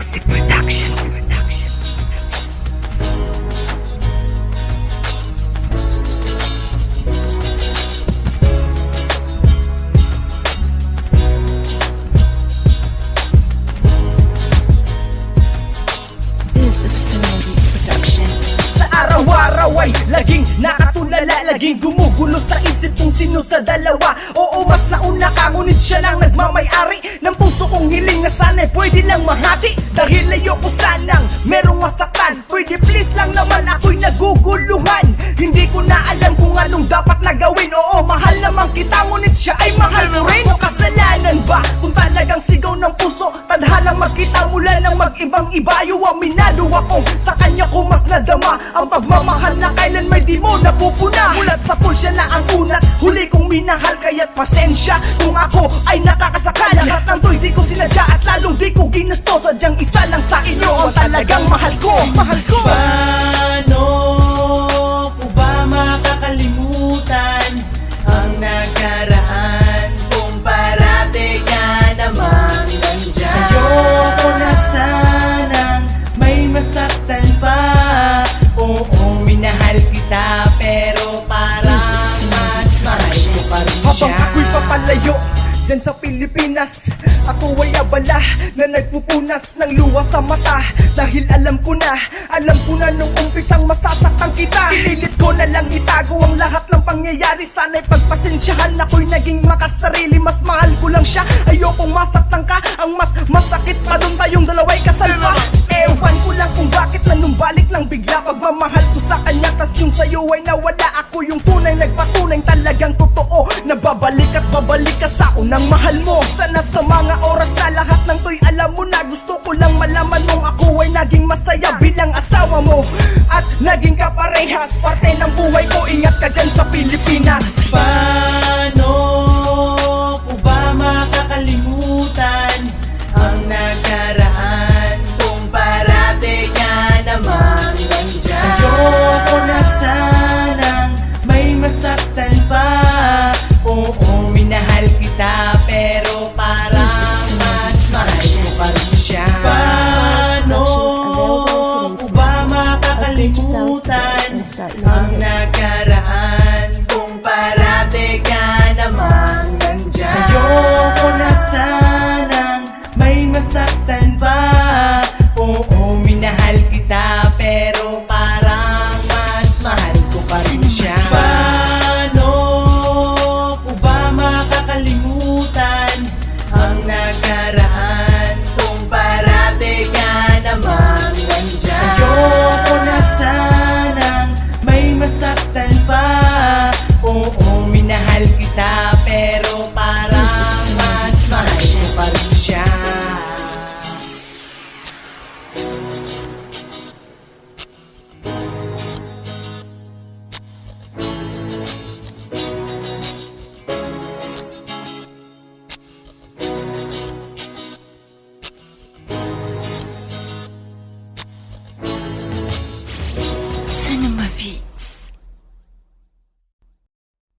Toxic Productions. Araw-araw ay laging nakatulala Laging gumugulo sa isip kung sino sa dalawa. Oo, mas nauna ka ngunit siya lang nagmamayari Ng puso kong hiling na sana'y pwede lang mahati. Dahil ayoko sanang merong masaktan naman kita ngunit siya ay mahal ko rin. O kasalanan ba kung talagang sigaw ng puso? Tadhalang magkita mula ng mag-ibang ibayo Aminado ako sa kanya ko mas nadama Ang pagmamahal na kailan may di mo napupuna. Mulat sa pulsya na ang unat Huli kong minahal. Kaya't pasensya Kung ako ay nakakasakal. Lahat ng to'y di ko sinadya At lalong di ko ginusto Sadyang isa lang sa inyo Ang talagang mahal ko. Mahal ko. Paano ako'y papalayo Diyan sa Pilipinas. Ako ay abala na nagpupunas ng luha sa mata. Dahil alam ko na, alam ko na nung umpisang masasaktan kita. Pinilit ko na lang itago ang lahat ng pangyayari. Sana'y pagpasensyahan ako'y naging makasarili. Mas mahal ko lang siya, ayokong masaktan ka. Ang mas masakit pa doon tayong dalaway kasal pa. Ewan ko lang kung bakit nanumbalik lang bigla. Pagmamahal ko sa kanya tas yung sa'yo ay nawala. Ako yung totoo Nababalik at babalik ka sa unang mahal mo. Sana sa mga oras na lahat ng to'y alam mo na Gusto ko lang malaman mong ako ay naging masaya bilang asawa mo. At naging kaparehas Parte ng buhay ko, ingat ka dyan sa Pilipinas. Paano may